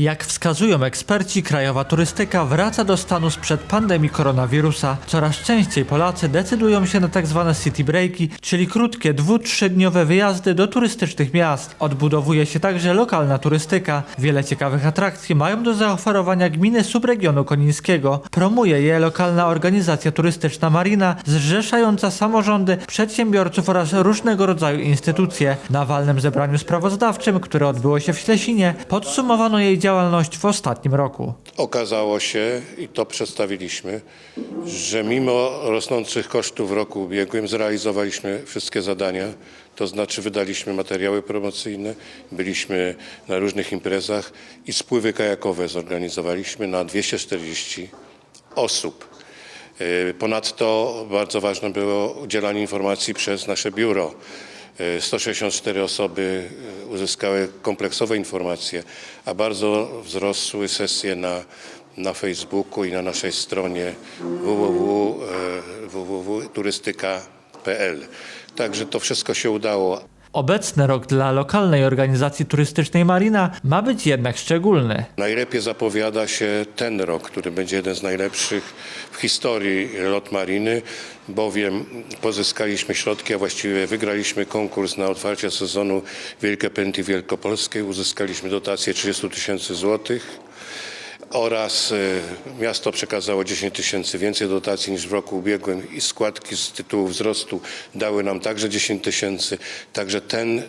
Jak wskazują eksperci, krajowa turystyka wraca do stanu sprzed pandemii koronawirusa. Coraz częściej Polacy decydują się na tzw. city breaki, czyli krótkie dwu-trzydniowe wyjazdy do turystycznych miast. Odbudowuje się także lokalna turystyka. Wiele ciekawych atrakcji mają do zaoferowania gminy subregionu konińskiego. Promuje je lokalna organizacja turystyczna Marina, zrzeszająca samorządy, przedsiębiorców oraz różnego rodzaju instytucje. Na walnym zebraniu sprawozdawczym, które odbyło się w Ślesinie, podsumowano jej działalność w ostatnim roku. Okazało się, i to przedstawiliśmy, że mimo rosnących kosztów w roku ubiegłym zrealizowaliśmy wszystkie zadania, to znaczy wydaliśmy materiały promocyjne, byliśmy na różnych imprezach i spływy kajakowe zorganizowaliśmy na 240 osób. Yy, Ponadto bardzo ważne było udzielanie informacji przez nasze biuro. Yy, 164 osoby yy, uzyskały kompleksowe informacje, a bardzo wzrosły sesje na, na Facebooku i na naszej stronie www, www.turystyka.pl. Także to wszystko się udało. Obecny rok dla lokalnej organizacji turystycznej Marina ma być jednak szczególny. Najlepiej zapowiada się ten rok, który będzie jeden z najlepszych w historii lot mariny, bowiem pozyskaliśmy środki, a właściwie wygraliśmy konkurs na otwarcie sezonu Wielkie Pęty Wielkopolskiej. Uzyskaliśmy dotację 30 tysięcy złotych oraz e, miasto przekazało 10 tysięcy więcej dotacji niż w roku ubiegłym i składki z tytułu wzrostu dały nam także 10 tysięcy. Także ten e,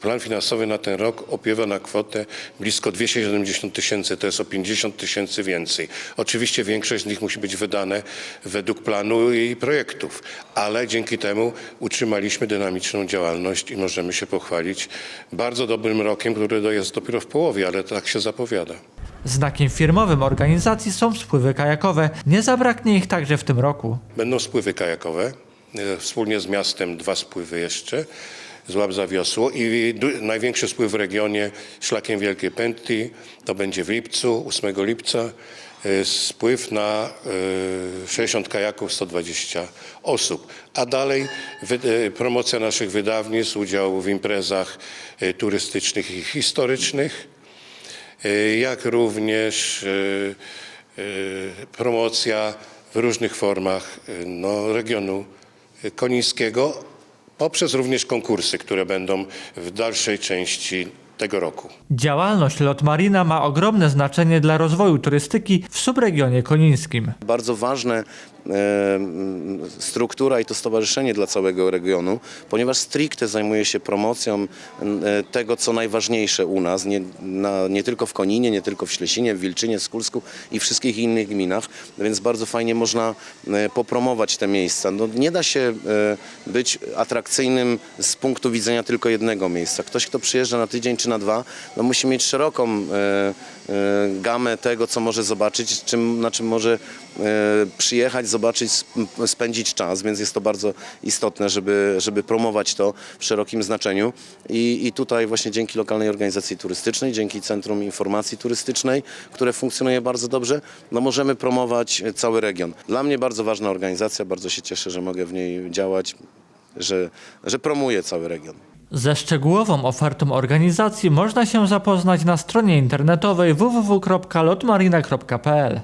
plan finansowy na ten rok opiewa na kwotę blisko 270 tysięcy, to jest o 50 tysięcy więcej. Oczywiście większość z nich musi być wydane według planu i projektów, ale dzięki temu utrzymaliśmy dynamiczną działalność i możemy się pochwalić bardzo dobrym rokiem, który jest dopiero w połowie, ale tak się zapowiada. Znakiem firmowym organizacji są spływy kajakowe. Nie zabraknie ich także w tym roku. Będą spływy kajakowe. e, Wspólnie z miastem dwa spływy jeszcze. Złap za wiosło i największy spływ w regionie szlakiem Wielkiej Pętli to będzie w lipcu, 8 lipca. e, Spływ na e, 60 kajaków, 120 osób. A dalej e, promocja naszych wydawnictw, udział w imprezach e, turystycznych i historycznych. E, jak również e, e, promocja w różnych formach no, regionu konińskiego, poprzez również konkursy, które będą w dalszej części tego roku. Działalność Lot Marina ma ogromne znaczenie dla rozwoju turystyki w subregionie konińskim. Bardzo ważne e, struktura i to stowarzyszenie dla całego regionu, ponieważ stricte zajmuje się promocją e, tego, co najważniejsze u nas, nie, na, nie tylko w Koninie, nie tylko w Ślesinie, w Wilczynie, Skulsku i wszystkich innych gminach, więc bardzo fajnie można e, popromować te miejsca. No, nie da się e, być atrakcyjnym z punktu widzenia tylko jednego miejsca. Ktoś, kto przyjeżdża na tydzień czy na dwa, no, musi mieć szeroką e, e, gamę tego, co może zobaczyć, czym, na czym może e, przyjechać, zobaczyć, sp- spędzić czas, więc jest to bardzo istotne, żeby, żeby promować to w szerokim znaczeniu. I, I tutaj właśnie dzięki lokalnej organizacji turystycznej, dzięki Centrum Informacji Turystycznej, które funkcjonuje bardzo dobrze, no możemy promować cały region. Dla mnie bardzo ważna organizacja, bardzo się cieszę, że mogę w niej działać, że, że promuję cały region. Ze szczegółową ofertą organizacji można się zapoznać na stronie internetowej www.lotmarina.pl.